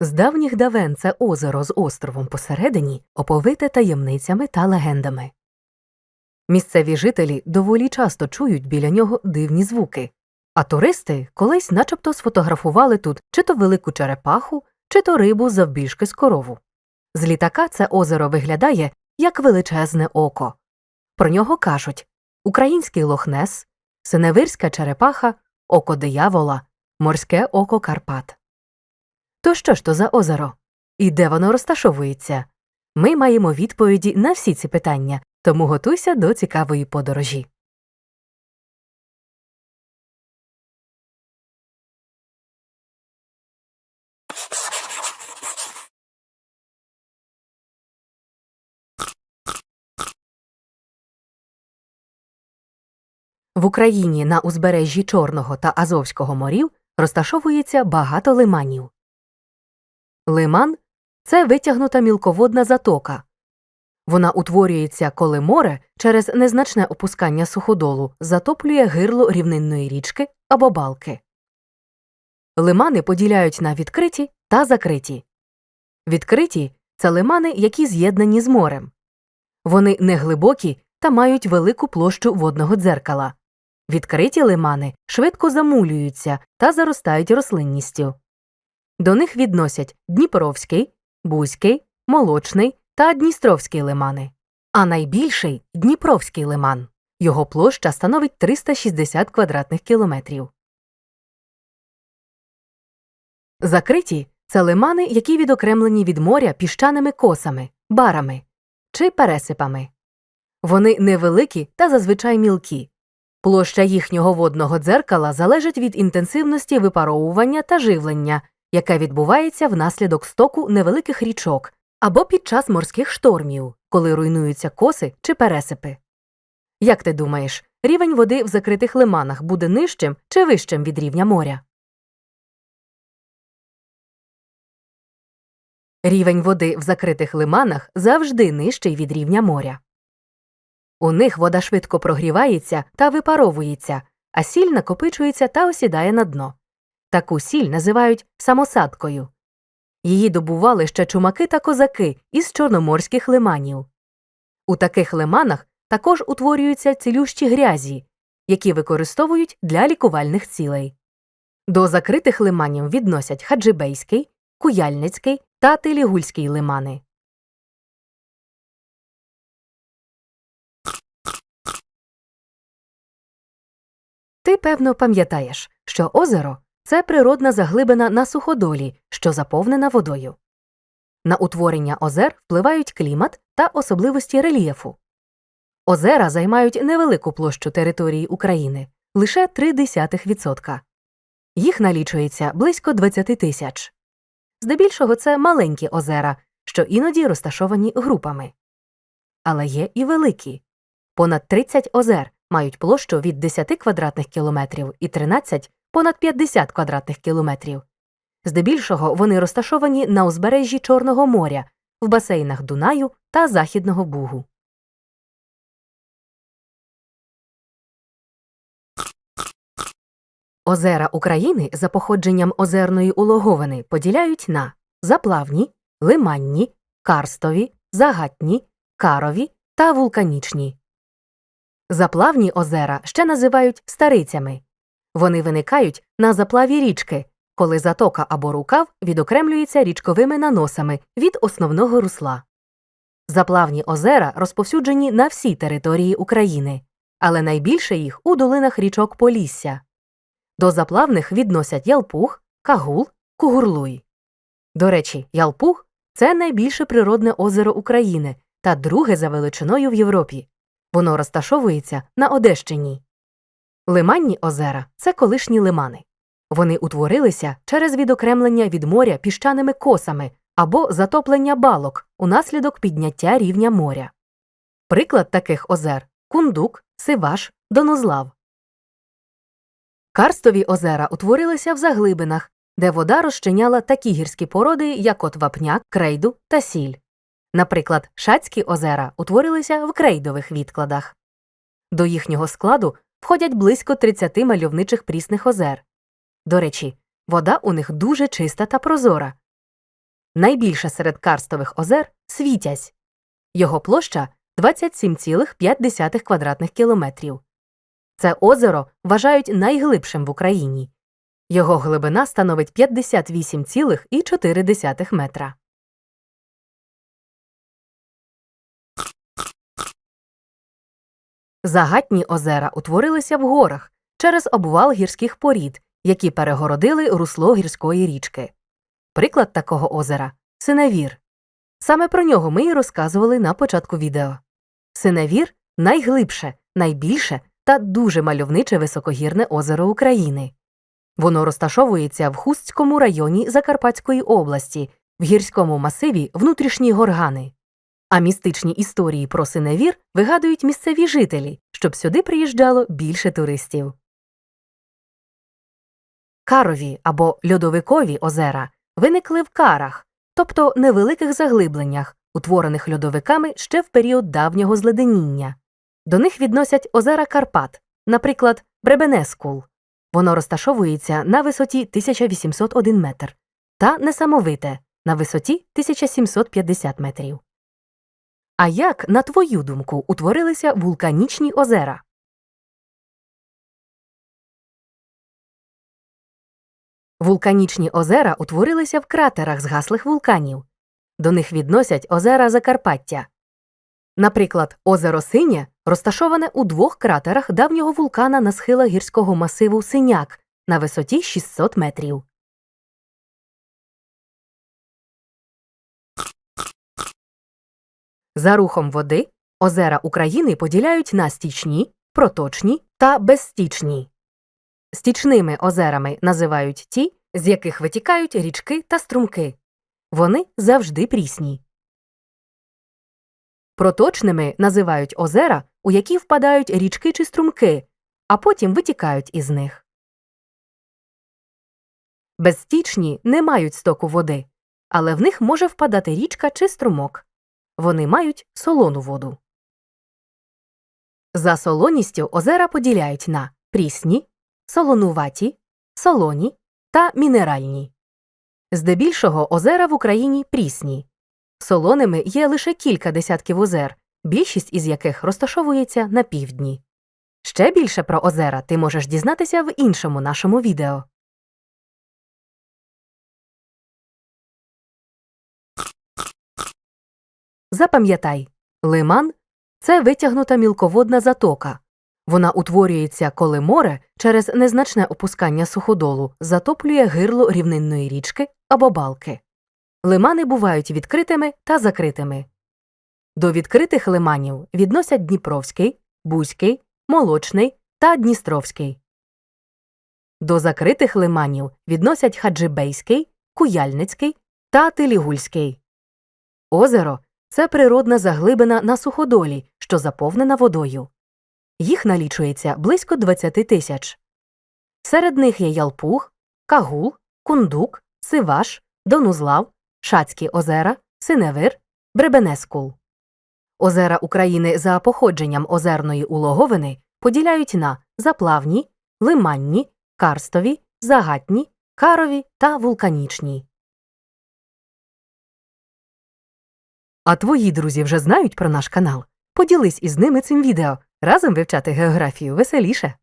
З давніх давен це озеро з островом посередині оповите таємницями та легендами. Місцеві жителі доволі часто чують біля нього дивні звуки, а туристи колись начебто сфотографували тут чи то велику черепаху, чи то рибу завбільшки з корову. З літака це озеро виглядає як величезне око. Про нього кажуть український лохнес, синевирська черепаха, око диявола, морське око Карпат. То що ж то за озеро? І де воно розташовується? Ми маємо відповіді на всі ці питання, тому готуйся до цікавої подорожі. В Україні на узбережжі Чорного та Азовського морів розташовується багато лиманів. Лиман це витягнута мілководна затока. Вона утворюється, коли море через незначне опускання суходолу затоплює гирло рівнинної річки або балки. Лимани поділяють на відкриті та закриті. Відкриті це лимани, які з'єднані з морем. Вони неглибокі та мають велику площу водного дзеркала. Відкриті лимани швидко замулюються та заростають рослинністю. До них відносять Дніпровський, Бузький, Молочний та Дністровський лимани. А найбільший Дніпровський лиман. Його площа становить 360 квадратних кілометрів. Закриті це лимани, які відокремлені від моря піщаними косами, барами чи пересипами. Вони невеликі та зазвичай мілкі. Площа їхнього водного дзеркала залежить від інтенсивності випаровування та живлення, яке відбувається внаслідок стоку невеликих річок або під час морських штормів, коли руйнуються коси чи пересипи. Як ти думаєш, рівень води в закритих лиманах буде нижчим чи вищим від рівня моря? Рівень води в закритих лиманах завжди нижчий від рівня моря. У них вода швидко прогрівається та випаровується, а сіль накопичується та осідає на дно. Таку сіль називають самосадкою. Її добували ще чумаки та козаки із чорноморських лиманів. У таких лиманах також утворюються цілющі грязі, які використовують для лікувальних цілей. До закритих лиманів відносять Хаджибейський, Куяльницький та Телігульський лимани. Ти, певно, пам'ятаєш, що озеро це природна заглибина на суходолі, що заповнена водою. На утворення озер впливають клімат та особливості рельєфу. Озера займають невелику площу території України лише 0,3%. Їх налічується близько 20 тисяч. Здебільшого це маленькі озера, що іноді розташовані групами. Але є і великі. Понад 30 озер мають площу від 10 квадратних кілометрів і 13 понад 50 квадратних кілометрів. Здебільшого вони розташовані на узбережжі Чорного моря, в басейнах Дунаю та Західного Бугу. Озера України за походженням озерної улоговини поділяють на заплавні, лиманні, карстові, загатні, карові та вулканічні. Заплавні озера ще називають старицями. Вони виникають на заплаві річки, коли затока або рукав відокремлюється річковими наносами від основного русла. Заплавні озера розповсюджені на всій території України, але найбільше їх у долинах річок Полісся. До заплавних відносять Ялпух, Кагул, Кугурлуй. До речі, Ялпух це найбільше природне озеро України та друге за величиною в Європі. Воно розташовується на Одещині. Лиманні озера це колишні лимани. Вони утворилися через відокремлення від моря піщаними косами або затоплення балок унаслідок підняття рівня моря. Приклад таких озер Кундук, Сиваш, Донузлав. Карстові озера утворилися в заглибинах, де вода розчиняла такі гірські породи, як от вапняк, крейду та сіль. Наприклад, Шацькі озера утворилися в крейдових відкладах. До їхнього складу входять близько 30 мальовничих прісних озер. До речі, вода у них дуже чиста та прозора. Найбільше серед карстових озер Світязь. Його площа 27,5 квадратних кілометрів. Це озеро вважають найглибшим в Україні. Його глибина становить 58,4 метра. Загатні озера утворилися в горах через обвал гірських порід, які перегородили русло гірської річки. Приклад такого озера Синевір. Саме про нього ми й розказували на початку відео. Синевір найглибше, найбільше та дуже мальовниче високогірне озеро України. Воно розташовується в Хустському районі Закарпатської області, в гірському масиві внутрішні горгани. А містичні історії про синевір вигадують місцеві жителі, щоб сюди приїжджало більше туристів. Карові або льодовикові озера виникли в карах, тобто невеликих заглибленнях, утворених льодовиками ще в період давнього зледеніння. До них відносять озера Карпат, наприклад, Бребенескул. Воно розташовується на висоті 1801 метр та несамовите на висоті 1750 метрів. А як, на твою думку, утворилися вулканічні озера? Вулканічні озера утворилися в кратерах згаслих вулканів. До них відносять озера Закарпаття. Наприклад, озеро Синє розташоване у двох кратерах давнього вулкана на схилах гірського масиву Синяк на висоті 600 метрів. За рухом води озера України поділяють на стічні, проточні та безстічні. Стічними озерами називають ті, з яких витікають річки та струмки. Вони завжди прісні. Проточними називають озера, у які впадають річки чи струмки, а потім витікають із них. Безстічні не мають стоку води, але в них може впадати річка чи струмок. Вони мають солону воду. За солоністю озера поділяють на прісні, солонуваті, солоні та мінеральні. Здебільшого озера в Україні прісні. Солоними є лише кілька десятків озер, більшість із яких розташовується на півдні. Ще більше про озера ти можеш дізнатися в іншому нашому відео. Запам'ятай, лиман це витягнута мілководна затока. Вона утворюється, коли море через незначне опускання суходолу затоплює гирло рівнинної річки або балки. Лимани бувають відкритими та закритими. До відкритих лиманів відносять Дніпровський, Бузький, Молочний та Дністровський. До закритих лиманів відносять Хаджибейський, Куяльницький та Тилігульський. Озеро це природна заглибина на суходолі, що заповнена водою. Їх налічується близько 20 тисяч. Серед них є Ялпуг, Кагул, Кундук, Сиваш, Донузлав, Шацькі озера, Синевир, Бребенескул. Озера України за походженням озерної улоговини поділяють на заплавні, лиманні, карстові, загатні, карові та вулканічні. А твої друзі вже знають про наш канал? Поділись із ними цим відео. Разом вивчати географію веселіше.